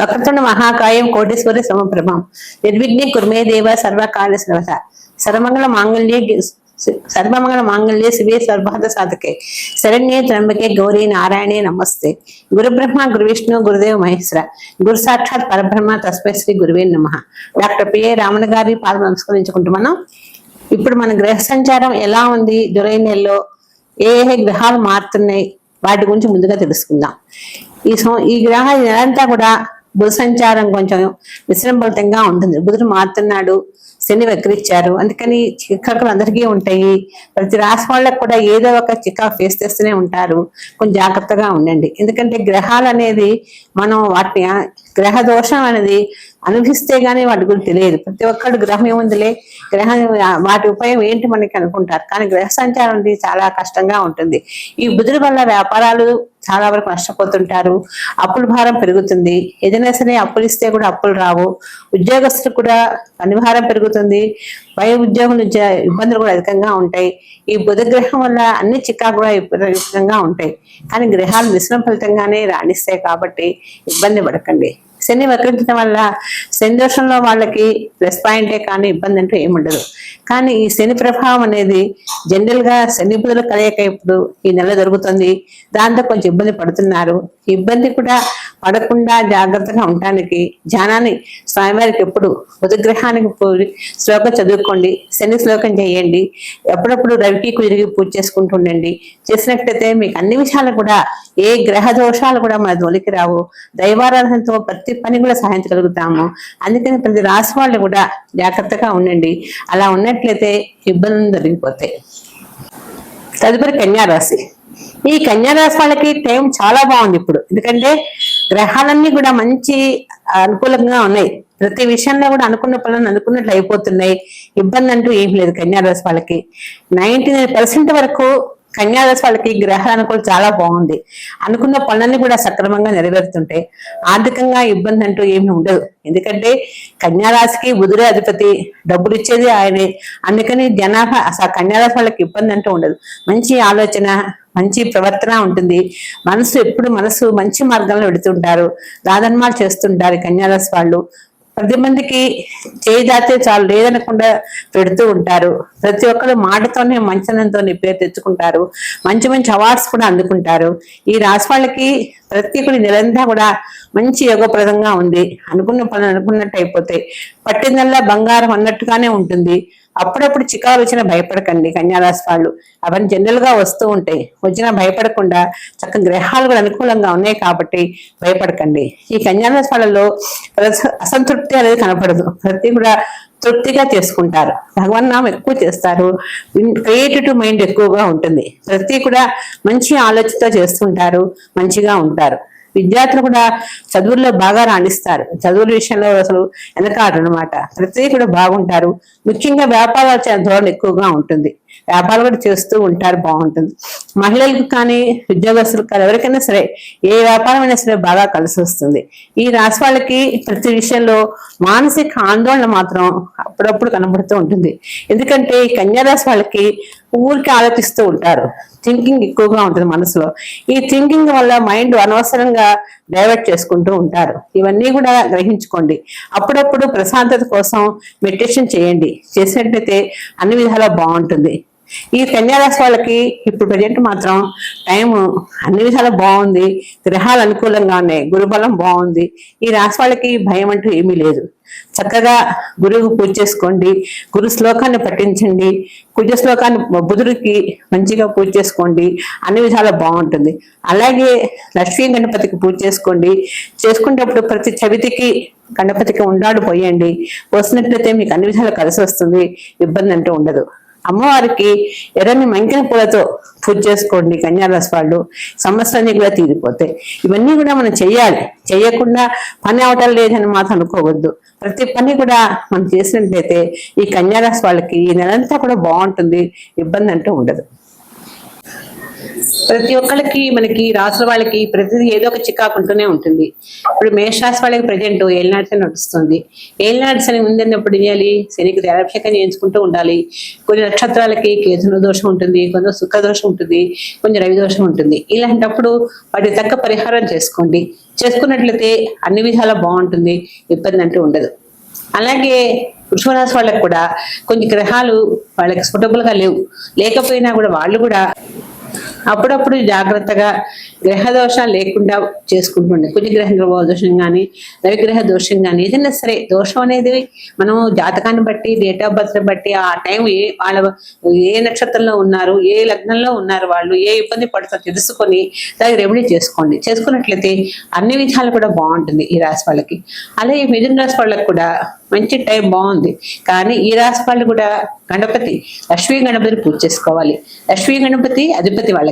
వక్రతుండ మహాకాయం కోటేశ్వరి సమప్రభం నిర్విఘ్నే కుర్మే దేవ సర్వకాల సర్వత సర్వమంగళ మాంగళ్య సర్వమంగళ మాంగళ్య శివే సర్వాద సాధకే. శరణ్యే త్రంబకే గౌరీ నారాయణే నమస్తే. గురుబ్రహ్మ గురువిష్ణు గురు విష్ణు గురుదేవ్ మహేశ్వర. గురు సాక్షాత్ పరబ్రహ్మ తస్మై శ్రీ గురువే నమ. డాక్టర్ పిఏ రామణ గారి పాదం నమస్కరించుకుంటూ మనం ఇప్పుడు మన గ్రహ సంచారం ఎలా ఉంది? జులై నెలలో ఏ ఏ గ్రహాలు మారుతున్నాయి? వాటి గురించి ముందుగా తెలుసుకుందాం. ఈ సో ఈ గ్రహ నెలంతా కూడా బుధ సంచారం కొంచెం విశ్రంభరితంగా ఉంటుంది. బుధుడు మారుతున్నాడు శని వక్రించారు అందుకని చికాకులు అందరికీ ఉంటాయి. ప్రతి రాశి వాళ్ళకు కూడా ఏదో ఒక చికాకు ఫేస్ చేస్తూనే ఉంటారు. కొంచెం జాగ్రత్తగా ఉండండి. ఎందుకంటే గ్రహాలు అనేది మనం వాటిని గ్రహ దోషం అనేది అనుభవిస్తే గానీ వాటి గురించి తెలియదు. ప్రతి ఒక్కడు గ్రహం ఏముందిలే? గ్రహం వాటి ఉపయోగం ఏంటి మనకి అనుకుంటారు. కానీ గ్రహ సంచారం అనేది చాలా కష్టంగా ఉంటుంది. ఈ బుధుడి వల్ల వ్యాపారాలు చాలా వరకు నష్టపోతుంటారు. అప్పుల భారం పెరుగుతుంది. ఏదైనా సరే అప్పులు ఇస్తే కూడా అప్పులు రావు. ఉద్యోగస్తులు కూడా పనిభారం పెరుగుతుంది. పై ఉద్యోగుల నుంచి ఇబ్బందులు కూడా అధికంగా ఉంటాయి. ఈ బుధ గ్రహం వల్ల అన్ని చిక్కా కూడా విపరీతంగా ఉంటాయి. కానీ గ్రహాలు మిశ్రమ ఫలితంగానే రాణిస్తాయి కాబట్టి ఇబ్బంది పడకండి. శని వక్రించడం వల్ల శని దోషంలో వాళ్ళకి ప్లస్ పాయింటే కానీ ఇబ్బంది అంటూ ఏముండదు కానీ ఈ శని ప్రభావం అనేది జనరల్గా శని బుధుల కలయిక ఇప్పుడు ఈ నెల జరుగుతుంది. దాంతో కొంచెం ఇబ్బంది పడుతున్నారు. ఇబ్బంది కూడా పడకుండా జాగ్రత్తగా ఉండటానికి ధ్యానాన్ని స్వామివారికి ఎప్పుడు ఉదగ్రహానికి పోయి శ్లోకం చదువుకోండి శని శ్లోకం చేయండి ఎప్పుడప్పుడు రవికి కుదిరిగి పూజ చేసుకుంటూ ఉండండి. చేసినట్లయితే మీకు అన్ని విషయాలు కూడా ఏ గ్రహ దోషాలు కూడా మన జోలికి రావు. దైవారాధనతో ప్రతి పని కూడా సాధించగలుగుతాము అందుకని ప్రతి రాసి వాళ్ళు కూడా జాగ్రత్తగా ఉండండి. అలా ఉన్నట్లయితే ఇబ్బందులు జరిగిపోతాయి తదుపరి కన్యారాశి ఈ కన్యారాశి వాళ్ళకి టైం చాలా బాగుంది ఇప్పుడు. ఎందుకంటే గ్రహాలన్నీ కూడా మంచి అనుకూలంగా ఉన్నాయి. ప్రతి విషయంలో కూడా అనుకున్న పనులను అనుకున్నట్లు అయిపోతున్నాయి. ఇబ్బంది అంటూ ఏం లేదు కన్యారాశి వాళ్ళకి. నైన్టీ వరకు కన్యారాశి వాళ్ళకి గ్రహ చాలా బాగుంది. అనుకున్న పనులన్నీ కూడా సక్రమంగా నెరవేరుతుంటే ఆర్థికంగా ఇబ్బంది అంటూ ఏమీ ఉండదు. ఎందుకంటే కన్యారాశికి బుధుడే అధిపతి డబ్బులు ఇచ్చేది ఆయనే. అందుకని జనాభా అసలు కన్యారాశి వాళ్ళకి ఇబ్బంది అంటూ ఉండదు. మంచి ఆలోచన మంచి ప్రవర్తన ఉంటుంది. మనసు ఎప్పుడు మనసు మంచి మార్గంలో పెడుతుంటారు దాదన్మాలు చేస్తుంటారు కన్యారాశి వాళ్ళు. ప్రతి మందికి చేయి దాతే చాలు లేదనకుండా పెడుతూ ఉంటారు. ప్రతి ఒక్కరు మాటతోనే మంచనంతో పేరు తెచ్చుకుంటారు. మంచి మంచి అవార్డ్స్ కూడా అందుకుంటారు. ఈ రాసి వాళ్ళకి ప్రతి ఒక్కరి నెలంతా కూడా మంచి యోగప్రదంగా ఉంది. అనుకున్న పనులు అనుకున్నట్టు అయిపోతాయి. పట్టిందల్లా బంగారం అన్నట్టుగానే ఉంటుంది. అప్పుడప్పుడు చికాలు వచ్చినా భయపడకండి కన్యారాశి వాళ్ళు. అవన్నీ జనరల్గా వస్తూ ఉంటాయి. వచ్చినా భయపడకుండా చక్క గ్రహాలు కూడా అనుకూలంగా ఉన్నాయి కాబట్టి భయపడకండి. ఈ కన్యారాశి వాళ్ళలో అసంతృప్తి అనేది కనపడదు. ప్రతి కూడా తృప్తిగా చేసుకుంటారు. భగవన్ నామం ఎక్కువ చేస్తారు. క్రియేటివ్ మైండ్ ఎక్కువగా ఉంటుంది. ప్రతి కూడా మంచి ఆలోచనతో చేస్తుంటారు మంచిగా ఉంటారు. విద్యార్థులు కూడా చదువుల్లో బాగా రాణిస్తారు. చదువుల విషయంలో అసలు వెనకాడు అనమాట ప్రతి కూడా బాగుంటారు. ముఖ్యంగా వ్యాపారాలు చే- ధోరణి ఎక్కువగా ఉంటుంది. వ్యాపారాలు కూడా చేస్తూ ఉంటారు బాగుంటుంది. మహిళలకు కానీ ఉద్యోగస్తులకు కానీ ఎవరికైనా సరే ఏ వ్యాపారమైనా సరే బాగా కలిసి వస్తుంది. ఈ రాశి వాళ్ళకి ప్రతి విషయంలో మానసిక ఆందోళన మాత్రం అప్పుడప్పుడు కనబడుతూ ఉంటుంది. ఎందుకంటే ఈ కన్యా రాశి వాళ్ళకి ఊరికి ఆలోచిస్తూ ఉంటారు. థింకింగ్ ఎక్కువగా ఉంటుంది మనసులో. ఈ థింకింగ్ వల్ల మైండ్ అనవసరంగా డైవర్ట్ చేసుకుంటూ ఉంటారు. ఇవన్నీ కూడా గ్రహించుకోండి. అప్పుడప్పుడు ప్రశాంతత కోసం మెడిటేషన్ చేయండి. చేసినట్లయితే అన్ని విధాలా బాగుంటుంది. ఈ కన్యారాశి వాళ్ళకి ఇప్పుడు ప్రజెంట్ మాత్రం టైం అన్ని విధాలా బాగుంది. గ్రహాలు అనుకూలంగా ఉన్నాయి గురుబలం బాగుంది. ఈ రాశి వాళ్ళకి భయం అంటూ ఏమీ లేదు. చక్కగా గురువు పూజ చేసుకోండి. గురు శ్లోకాన్ని పఠించండి. కుజ శ్లోకాన్ని బుధుడికి మంచిగా పూజ చేసుకోండి. అన్ని విధాలా బాగుంటుంది. అలాగే లక్ష్మీ గణపతికి పూజ చేసుకోండి. చేసుకునేటప్పుడు ప్రతి చవితికి గణపతికి ఉండాడు పోయండి. వస్తున్నట్లయితే మీకు అన్ని విధాలు కలిసి వస్తుంది. ఇబ్బంది అంటూ ఉండదు. అమ్మవారికి ఎర్రని మంకిన పూలతో పూజ చేసుకోండి కన్యారాశి వాళ్ళు. సమస్యలన్నీ కూడా తీరిపోతాయి. ఇవన్నీ కూడా మనం చెయ్యాలి. చేయకుండా పని అవటం లేదని మాత్రం అనుకోవద్దు. ప్రతి పని కూడా మనం చేసినట్లయితే ఈ కన్యారాశి వాళ్ళకి ఈ నెలంతా కూడా బాగుంటుంది. ఇబ్బంది అంటూ ఉండదు. ప్రతి ఒక్కరికి మనకి రాసిన వాళ్ళకి ప్రతిదీ ఏదో ఒక చికాకు ఉంటూనే ఉంటుంది. ఇప్పుడు మేషరాశి వాళ్ళకి ప్రజెంట్ ఏలినాటి శని నడుస్తుంది. ఏలినాటి శని ఉందన్నప్పుడు ఏం చేయాలి శనికి దేవాభిషేకం చేయించుకుంటూ ఉండాలి. కొన్ని నక్షత్రాలకి కేతున దోషం ఉంటుంది కొంచెం సుఖ దోషం ఉంటుంది కొంచెం రవి దోషం ఉంటుంది. ఇలాంటప్పుడు వాటి తగ్గ పరిహారం చేసుకోండి. చేసుకున్నట్లయితే అన్ని విధాలా బాగుంటుంది ఇబ్బంది అంటూ ఉండదు. అలాగే వృషభరాశి వాళ్ళకి కూడా కొన్ని గ్రహాలు వాళ్ళకి సుటబుల్గా లేవు. లేకపోయినా కూడా వాళ్ళు కూడా అప్పుడప్పుడు జాగ్రత్తగా గ్రహ దోషాలు లేకుండా చేసుకుంటుండే. కుజగ్రహ దోషం కానీ రవిగ్రహ దోషం కానీ ఏదైనా సరే దోషం అనేది మనం జాతకాన్ని బట్టి డేట్ ఆఫ్ బర్త్ బట్టి ఆ టైం ఏ వాళ్ళ ఏ నక్షత్రంలో ఉన్నారు ఏ లగ్నంలో ఉన్నారు వాళ్ళు ఏ ఇబ్బంది పడతారో తెలుసుకొని దానికి రెమెడీ చేసుకోండి. చేసుకున్నట్లయితే అన్ని విధాలు కూడా బాగుంటుంది ఈ రాశి వాళ్ళకి. అలాగే మిథున రాశి వాళ్ళకి కూడా మంచి టైం బాగుంది. కానీ ఈ రాశి వాళ్ళు కూడా గణపతి లక్ష్మీ గణపతిని పూజ చేసుకోవాలి. లక్ష్మీ గణపతి అధిపతి వాళ్ళకి.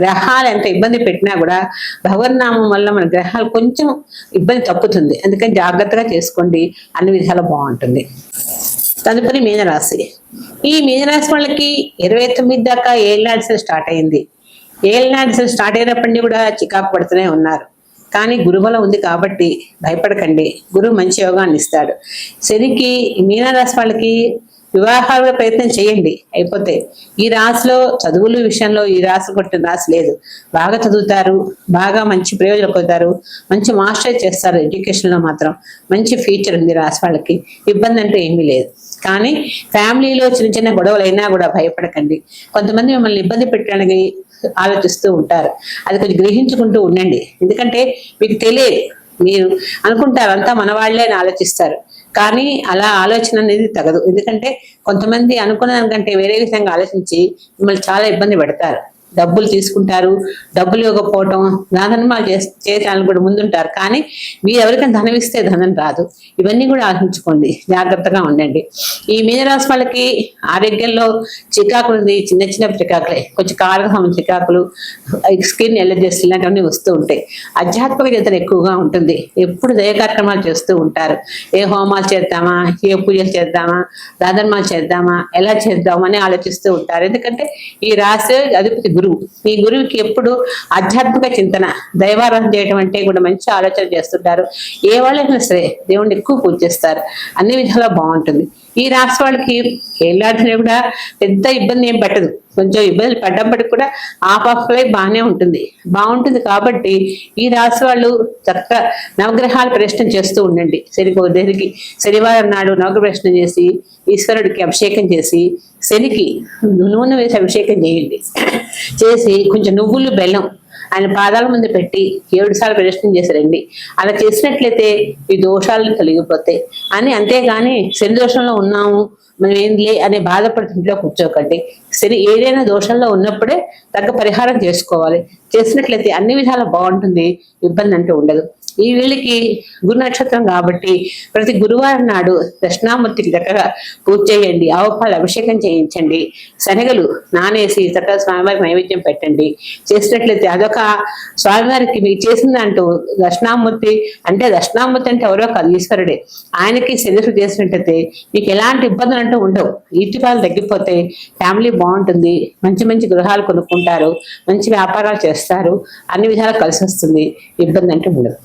గ్రహాలు ఎంత ఇబ్బంది పెట్టినా కూడా భగవన్నామం వల్ల మన గ్రహాలు కొంచెం ఇబ్బంది తప్పుతుంది. అందుకని జాగ్రత్తగా చేసుకోండి. అన్ని విధాలు బాగుంటుంది. తదుపరి మీనరాశి. ఈ మీనరాశి వాళ్ళకి ఇరవై తొమ్మిది దాకా ఏళ్ళనాడిసలు స్టార్ట్ అయింది. ఏళ్ళనాడిసలు స్టార్ట్ అయినప్పటి కూడా చికాకు పడుతూనే ఉన్నారు. కానీ గురుబలం ఉంది కాబట్టి భయపడకండి. గురువు మంచి యోగాన్ని ఇస్తాడు. శనికి మీనరాశి వాళ్ళకి వివాహాల ప్రయత్నం చేయండి. అయిపోతే ఈ రాశిలో చదువుల విషయంలో ఈ రాశి కొట్టిన రాశి లేదు. బాగా చదువుతారు బాగా మంచి ప్రయోజనం పొందుతారు మంచి మాస్టర్ చేస్తారు ఎడ్యుకేషన్లో మాత్రం. మంచి ఫ్యూచర్ ఉంది రాశి వాళ్ళకి. ఇబ్బంది అంటే ఏమీ లేదు. కానీ ఫ్యామిలీలో చిన్న చిన్న గొడవలు అయినా కూడా భయపడకండి. కొంతమంది మిమ్మల్ని ఇబ్బంది పెట్టడానికి ఆలోచిస్తూ ఉంటారు. అది కొంచెం గ్రహించుకుంటూ ఉండండి. ఎందుకంటే మీకు తెలియదు. మీరు అనుకుంటారు అంతా మన అని ఆలోచిస్తారు. కానీ అలా ఆలోచన అనేది తగదు. ఎందుకంటే కొంతమంది అనుకున్న దానికంటే వేరే విధంగా ఆలోచించి మిమ్మల్ని చాలా ఇబ్బంది పెడతారు. డబ్బులు తీసుకుంటారు డబ్బులు ఇవ్వకపోవటం దానధర్మాలు చేసి చేయడానికి కూడా ముందుంటారు. కానీ మీరు ఎవరికైనా ధనం ఇస్తే ధనం రాదు. ఇవన్నీ కూడా ఆలోచించుకోండి జాగ్రత్తగా ఉండండి. ఈ మీనరాశి వాళ్ళకి ఆరోగ్యంలో చికాకులు ఉంది. చిన్న చిన్న చికాకులే. కొంచెం కారకం చికాకులు స్కిన్ ఎలర్జీస్ ఇలాంటివన్నీ వస్తూ ఉంటాయి. ఆధ్యాత్మిక ఎక్కువగా ఉంటుంది. ఎప్పుడు దయ కార్యక్రమాలు చేస్తూ ఉంటారు. ఏ హోమాలు చేద్దామా? ఏ పూజలు చేద్దామా? దాధర్మాలు చేద్దామా? ఎలా చేద్దామని ఆలోచిస్తూ ఉంటారు. ఎందుకంటే ఈ రాశి అధిపతి గురువు మీ గురువుకి ఎప్పుడు ఆధ్యాత్మిక చింతన దైవారాధన చేయడం అంటే కూడా మంచి ఆలోచన చేస్తుంటారు. ఏ వాళ్ళైనా సరే దేవుణ్ణి ఎక్కువ పూజ చేస్తారు అన్ని విధాలా బాగుంటుంది. ఈ రాసి వాళ్ళకి ఏళ్ళాడినా కూడా పెద్ద ఇబ్బంది ఏం పట్టదు. కొంచెం ఇబ్బందులు పడ్డప్పటికి కూడా ఆఫ్ ఆఫ్ లైఫ్ బాగానే ఉంటుంది. బాగుంటుంది కాబట్టి ఈ రాశి వాళ్ళు చక్కగా నవగ్రహాలు ప్రశ్న చేస్తూ ఉండండి. శని దేనికి శనివారం నాడు నవగ్రహ ప్రశ్న చేసి ఈశ్వరుడికి అభిషేకం చేసి శనికి నూనె వేసి అభిషేకం చేయండి. చేసి కొంచెం నువ్వులు బెల్లం ఆయన పాదాల ముందు పెట్టి ఏడు సార్లు ప్రదర్శనం చేశారండి. అలా చేసినట్లయితే ఈ దోషాలు తొలగిపోతాయి. అని అంతేగాని శని దోషంలో ఉన్నాము మనం ఏంది అనే బాధపడి ఇంట్లో కూర్చోకండి. శని ఏదైనా దోషంలో ఉన్నప్పుడే తగ్గ పరిహారం చేసుకోవాలి. చేసినట్లయితే అన్ని విధాలా బాగుంటుంది ఇబ్బంది అంటూ ఉండదు. ఈ వీళ్ళకి గురు నక్షత్రం కాబట్టి ప్రతి గురువారం నాడు దక్షిణామూర్తికి చక్కగా పూజ చేయండి ఆవుపాలు అభిషేకం చేయించండి శనగలు నానేసి చక్కగా స్వామివారికి నైవేద్యం పెట్టండి. చేసినట్లయితే అదొక స్వామివారికి మీకు చేసిందంటూ దక్షిణామూర్తి అంటే దక్షిణామూర్తి అంటే ఎవరో కాదు ఈశ్వరుడే. ఆయనకి శనిసు చేసినట్లయితే మీకు ఎలాంటి ఇబ్బందులు అంటూ ఉండవు. ఈటిపాలు తగ్గిపోతే ఫ్యామిలీ బాగుంటుంది. మంచి మంచి గృహాలు కొనుక్కుంటారు. మంచి వ్యాపారాలు చేస్తారు. అన్ని విధాలు కలిసి వస్తుంది ఇబ్బంది అంటే ఉండదు.